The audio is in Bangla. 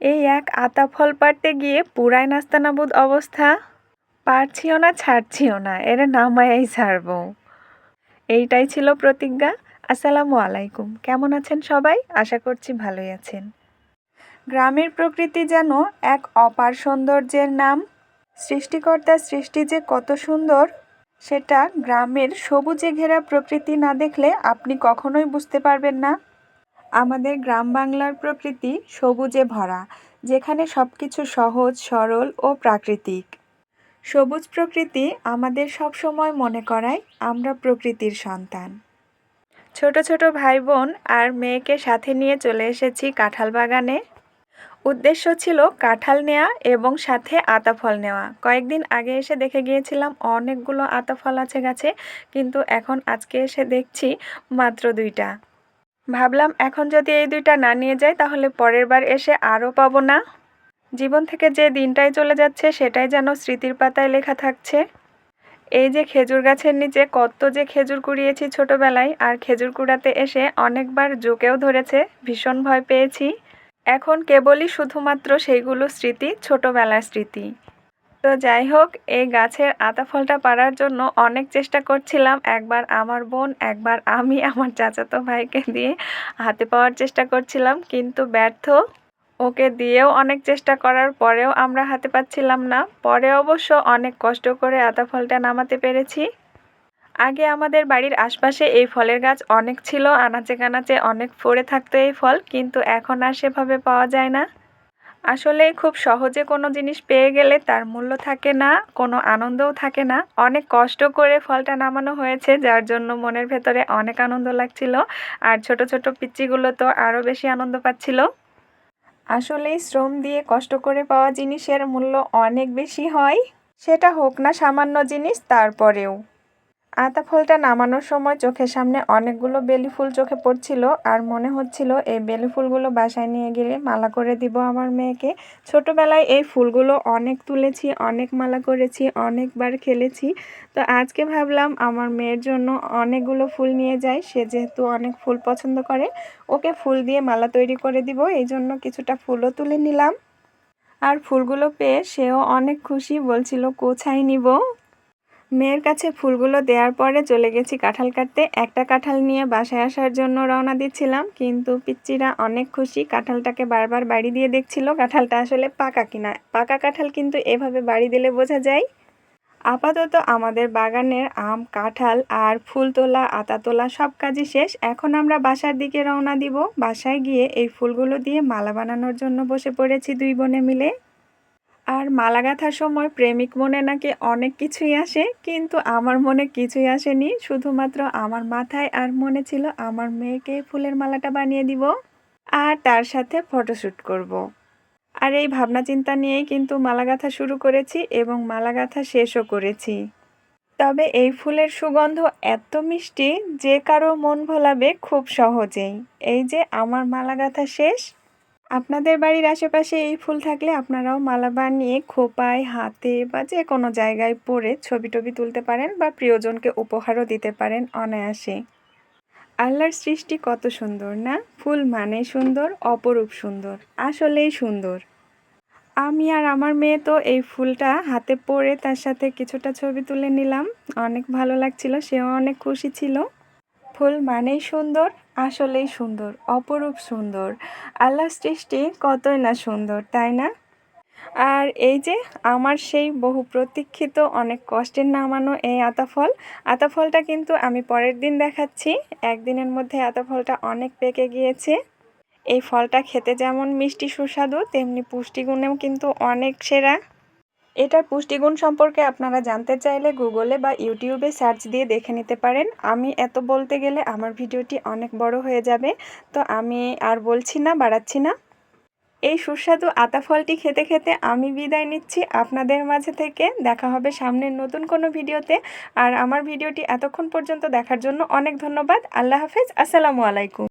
এই এক আতা ফল পাড়তে গিয়ে পুরাই নাস্তানাবুদ অবস্থা? পারছিও না, ছাড়ছিও না, এরা নামায়াই ছাড়বো। এইটাই ছিল প্রতিজ্ঞা। আসসালামু আলাইকুম। কেমন আছেন সবাই? আশা করছি ভালোই আছেন। গ্রামের প্রকৃতি যেন এক অপার সৌন্দর্যের নাম। সৃষ্টিকর্তার সৃষ্টি যে কত সুন্দর, সেটা গ্রামের সবুজে ঘেরা প্রকৃতি না দেখলে আপনি কখনোই বুঝতে পারবেন না। আমাদের গ্রাম বাংলার প্রকৃতি সবুজে ভরা, যেখানে সব কিছু সহজ, সরল ও প্রাকৃতিক। সবুজ প্রকৃতি আমাদের সব সময় মনে করায় আমরা প্রকৃতির সন্তান। ছোট ছোট ভাই বোন আর মেয়েকে সাথে নিয়ে চলে এসেছি কাঁঠাল বাগানে। উদ্দেশ্য ছিল কাঁঠাল নেওয়া এবং সাথে আতা ফল নেওয়া। কয়েকদিন আগে এসে দেখে গিয়েছিলাম অনেকগুলো আতা ফল আছে গাছে, কিন্তু এখন আজকে এসে দেখছি মাত্র দুইটা। ভাবলাম এখন যদি এই দুইটা না নিয়ে যাই, তাহলে পরের বার এসে আরও পাবো না। জীবন থেকে যে দিনটাই চলে যাচ্ছে, সেটাই যেন স্মৃতির পাতায় লেখা থাকছে। এই যে খেজুর গাছের নিচে কত যে খেজুর কুড়িয়েছি ছোটবেলায়, আর খেজুর কুড়াতে এসে অনেকবার জোকেও ধরেছে, ভীষণ ভয় পেয়েছি। এখন কেবলই শুধুমাত্র সেইগুলো স্মৃতি, ছোটবেলার স্মৃতি। তো যাই হোক, এই গাছের আতা ফলটা পাড়ার জন্য অনেক চেষ্টা করছিলাম। একবার আমার বোন, একবার আমি আমার চাচাতো ভাইকে দিয়ে হাতে পাওয়ার চেষ্টা করছিলাম, কিন্তু ব্যর্থ। ওকে দিয়েও অনেক চেষ্টা করার পরেও আমরা হাতে পাচ্ছিলাম না। পরে অবশ্য অনেক কষ্ট করে আতা ফলটা নামাতে পেরেছি। আগে আমাদের বাড়ির আশপাশে এই ফলের গাছ অনেক ছিল, আনাচে কানাচে অনেক ফরে থাকতো এই ফল, কিন্তু এখন আর সেভাবে পাওয়া যায় না। আসলে খুব সহজে কোনো জিনিস পেয়ে গেলে তার মূল্য থাকে না, কোনো আনন্দও থাকে না। অনেক কষ্ট করে ফলটা নামানো হয়েছে, যার জন্য মনের ভেতরে অনেক আনন্দ লাগছিল। আর ছোট ছোট পিচ্চিগুলো তো আরও বেশি আনন্দ পাচ্ছিল। আসলেই শ্রম দিয়ে কষ্ট করে পাওয়া জিনিসের মূল্য অনেক বেশি হয়। সেটা হোক না সামান্য জিনিস, তারপরেও। আতা ফলটা নামানোর সময় চোখের সামনে অনেকগুলো বেলি ফুল চোখে পড়ছিল আর মনে হচ্ছিল এই বেলি ফুলগুলো বাসায় নিয়ে গেলে মালা করে দিব আমার মেয়েকে। ছোটোবেলায় এই ফুলগুলো অনেক তুলেছি, অনেক মালা করেছি, অনেকবার খেলেছি। তো আজকে ভাবলাম আমার মেয়ের জন্য অনেকগুলো ফুল নিয়ে যাই, সে যেহেতু অনেক ফুল পছন্দ করে, ওকে ফুল দিয়ে মালা তৈরি করে দিব, এই জন্য কিছুটা ফুলও তুলে নিলাম। আর ফুলগুলো পেয়ে সেও অনেক খুশি, বলছিল, কোথায় নিব? মেয়ের কাছে ফুলগুলো দেওয়ার পরে চলে গেছি কাঁঠাল কাটতে। একটা কাঁঠাল নিয়ে বাসায় আসার জন্য রওনা দিচ্ছিলাম, কিন্তু পিচ্চিরা অনেক খুশি কাঁঠালটাকে বারবার বাড়ি দিয়ে দেখছিল। কাঁঠালটা আসলে পাকা কিনা। পাকা কাঁঠাল কিন্তু এভাবে বাড়ি দিলে বোঝা যায়। আপাতত আমাদের বাগানের আম, কাঁঠাল আর ফুল তোলা, আতা তোলা সব কাজই শেষ। এখন আমরা বাসার দিকে রওনা দিব। বাসায় গিয়ে এই ফুলগুলো দিয়ে মালা বানানোর জন্য বসে পড়েছি দুই বোনে মিলে। আর মালা গাঁথার সময় প্রেমিক মনে নাকি অনেক কিছুই আসে, কিন্তু আমার মনে কিছুই আসেনি। শুধুমাত্র আমার মাথায় আর মনে ছিল আমার মেয়েকে ফুলের মালাটা বানিয়ে দিব আর তার সাথে ফটোশ্যুট করব। আর এই ভাবনা চিন্তা নিয়েই কিন্তু মালা গাঁথা শুরু করেছি এবং মালা গাঁথা শেষও করেছি। তবে এই ফুলের সুগন্ধ এত মিষ্টি যে কারও মন ভোলাবে খুব সহজেই। এই যে আমার মালা গাঁথা শেষ আপনাদের বাড়ির আশেপাশে এই ফুল থাকলে আপনারাও মালা বানিয়ে খোপায়, হাতে বা যে কোনো জায়গায় পরে ছবি টবি তুলতে পারেন বা প্রিয়জনকে উপহারও দিতে পারেন অনায়াসে। আল্লাহর সৃষ্টি কত সুন্দর, না? ফুল মানে সুন্দর, অপরূপ সুন্দর, আসলেই সুন্দর। আমি আর আমার মেয়ে তো এই ফুলটা হাতে পরে তার সাথে কিছুটা ছবি তুলে নিলাম। অনেক ভালো লাগছিল, সেও অনেক খুশি ছিল। ফুল মানেই সুন্দর, আসলেই সুন্দর, অপরূপ সুন্দর। আল্লাহ সৃষ্টি কতই না সুন্দর, তাই না? আর এই যে আমার সেই বহু প্রতীক্ষিত, অনেক কষ্টের নামানো এই আতাফল, আতাফলটা কিন্তু আমি পরের দিন দেখাচ্ছি। একদিনের মধ্যে আতাফলটা অনেক পেকে গিয়েছে। এই ফলটা খেতে যেমন মিষ্টি সুস্বাদু, তেমনি পুষ্টিগুণেও কিন্তু অনেক সেরা। এটার পুষ্টিগুণ সম্পর্কে আপনারা জানতে চাইলে গুগলে বা ইউটিউবে সার্চ দিয়ে দেখে নিতে পারেন। আমি এত বলতে গেলে আমার ভিডিওটি অনেক বড় হয়ে যাবে, তো আমি আর বলছি না, বাড়াচ্ছি না। এই সুস্বাদু আতা ফলটি খেতে খেতে আমি বিদায় নিচ্ছি আপনাদের মাঝে থেকে। দেখা হবে সামনের নতুন কোনো ভিডিওতে। আর আমার ভিডিওটি এতক্ষণ পর্যন্ত দেখার জন্য অনেক ধন্যবাদ। আল্লাহ হাফেজ। আসসালামু আলাইকুম।